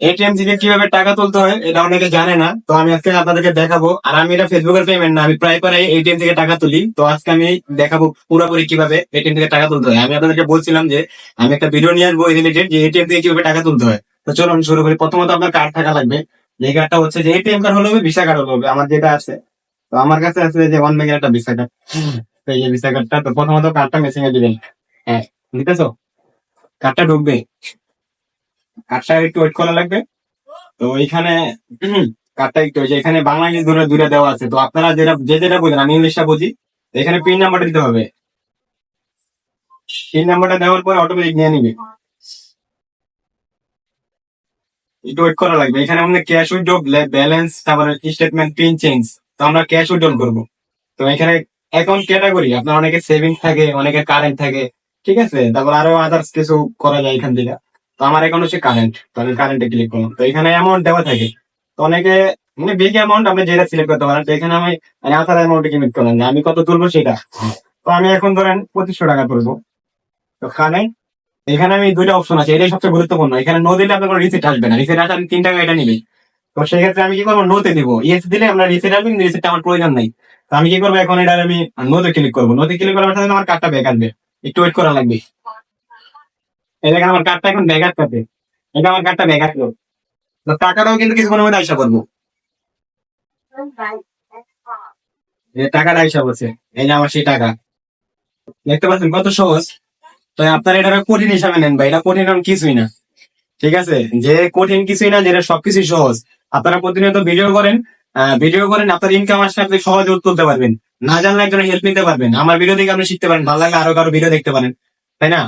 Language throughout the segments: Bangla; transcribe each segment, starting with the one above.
এটিএম থেকে কীভাবে টাকা তুলতে হয়, এটা অনেকে জানে না। তো আমি আজকে আপনাদেরকে দেখাবো। আর আমি এটা ফেসবুকের পেমেন্ট না, আমি প্রায় প্রায় এটিএম থেকে টাকা তুলি। তো আজকে আমি দেখাবো পুরোপুরি কীভাবে এটিএম থেকে টাকা তুলতে হয়। আমি আপনাদেরকে বলছিলাম যে, আমি একটা ভিডিও নিয়ে আসব রিলেটেড যে এটিএম থেকে কীভাবে টাকা তুলতে হয়। তো চলুন শুরু করি। প্রথমত আপনার কার্ড থাকা লাগবে। যে কার্ডটা হচ্ছে যে এটিএম কার্ড হলে হবে ভিসা কার্ড হলে হবে। আমার যেটা আছে। তো আমার কাছে আছে যে ওয়ান ব্যাংকের একটা ভিসা কার্ড তো এই ভিসা কার্ডটা তো প্রথমত কার্ডটা মেশিং এ দিবেন। হ্যাঁ বুঝতেছো? কার্ডটা ঢুকবে। কার্ডটা একটু ওয়েট করা লাগবে। তো এখানে কার্ডটা একটু এখানে বাংলা ধরে দূরে দেওয়া আছে। তো আপনারা যেটা, যে যেটা বুঝেন, আমি ইংলিশটা বুঝি। এখানে পিন নাম্বারটা দিতে হবে। পিন নাম্বারটা দেওয়ার পরে অটোমেটিক নিয়ে নিবে। একটু ওয়েট করা লাগবে। এখানে আমাদের ক্যাশ উইথড্র ব্যালেন্স তারপরে স্টেটমেন্ট পিন চেঞ্জ তো আমরা ক্যাশ উইথড্র করব। তো এখানে অ্যাকাউন্ট ক্যাটাগরি আপনার অনেকে সেভিংস থাকে অনেকে কারেন্ট থাকে, ঠিক আছে? তারপর আরও আদার্স কিছু করা যায় এখান থেকে। তো আমার অ্যাকাউন্ট হচ্ছে কারেন্ট তো আমি কারেন্টে ক্লিক করলাম। তো এখানে অ্যামাউন্ট দেওয়া থাকে। তো অনেকে মানে বিগ অ্যামাউন্ট আপনি যেটা সিলেক্ট করতে পারেন, তো এখানে আমি মানে আধার অ্যামাউন্টে ক্লিক করলাম আমি কত তুলবো সেটা। তো আমি এখন ধরেন পঁচিশশো টাকা তুলবো। তো কারেন্ট এখানে আমি দুইটা অপশন আছে, এটাই সবচেয়ে গুরুত্বপূর্ণ। এখানে নো দিলে আপনার কোনো রিসিট আসবে না। রিসিট আসলে তিন টাকা এটা নিবে তো সেক্ষেত্রে আমি কি করব? নোতে দিব। ইয়েস দিলে আমরা রিসিট আসবে, কিন্তু রিসিটটা আমার প্রয়োজন নাই। তো আমি কি করব? এখন এটা আমি নোতে ক্লিক করব। নোতে ক্লিক করার সাথে আমার কার্ডটা ব্যাক একটু ওয়েট করা লাগবে। দেখেন আমার কার্ডটা এখন ব্যাক আসবে এটা আমার কার্ডটা আসলো তো টাকাটাও কিন্তু কিছুক্ষণের মধ্যে আশা করব টাকাটা আইসা বলছে। এই যে আমার সেই টাকা। দেখতে পাচ্ছেন কত সহজ। তো আপনারা এটা কঠিন হিসাবে নেন ভাই। এটা কঠিন এরকম কিছুই না। ঠিক আছে? যে কঠিন কিছুই না যেটা সবকিছুই সহজ। আপনারা প্রতিনিয়ত ভিডিও করেন। ভিডিও করেন, আপনার ইনকাম আসলে আপনি সহজে তুলতে পারবেন। না জানলে একজন হেল্প নিতে পারবেন। আমার ভিডিও দেখে আপনি শিখতে পারেন। ভালো লাগলে আরও কারও ভিডিও দেখতে পারেন। তাই না?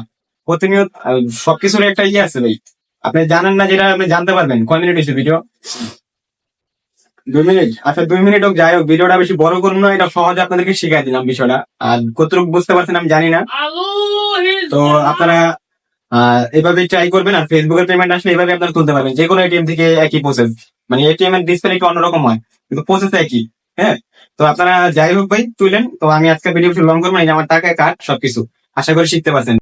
প্রতিনিয়ত সবকিছুর একটা ইয়ে আছে ভাই। আপনি জানেন না যেটা আপনি জানতে পারবেন কয় মিনিট হয়েছে ভিডিও দুই মিনিট আচ্ছা দুই মিনিট হোক যাই হোক ভিডিওটা বেশি বড় করুন না এটা সহজে আপনাদেরকে শিখাই দিলাম বিষয়টা। আর কতটুকু বুঝতে পারছেন আমি জানি না। তো আপনারা এভাবে ট্রাই করবেন আর ফেসবুকের পেমেন্ট আসলে এভাবে আপনারা তুলতে পারবেন। যে কোনো এটিএম থেকে একই প্রসেস মানে এটিএম এর ডিসপ্লে একটু অন্যরকম হয় কিন্তু প্রসেস একই হ্যাঁ? তো আপনারা যাই হোক ভাই তুলেন। তো আমি আজকে ভিডিও লং করব আমার টাকা কাট সবকিছু। আশা করি শিখতে পারছেন।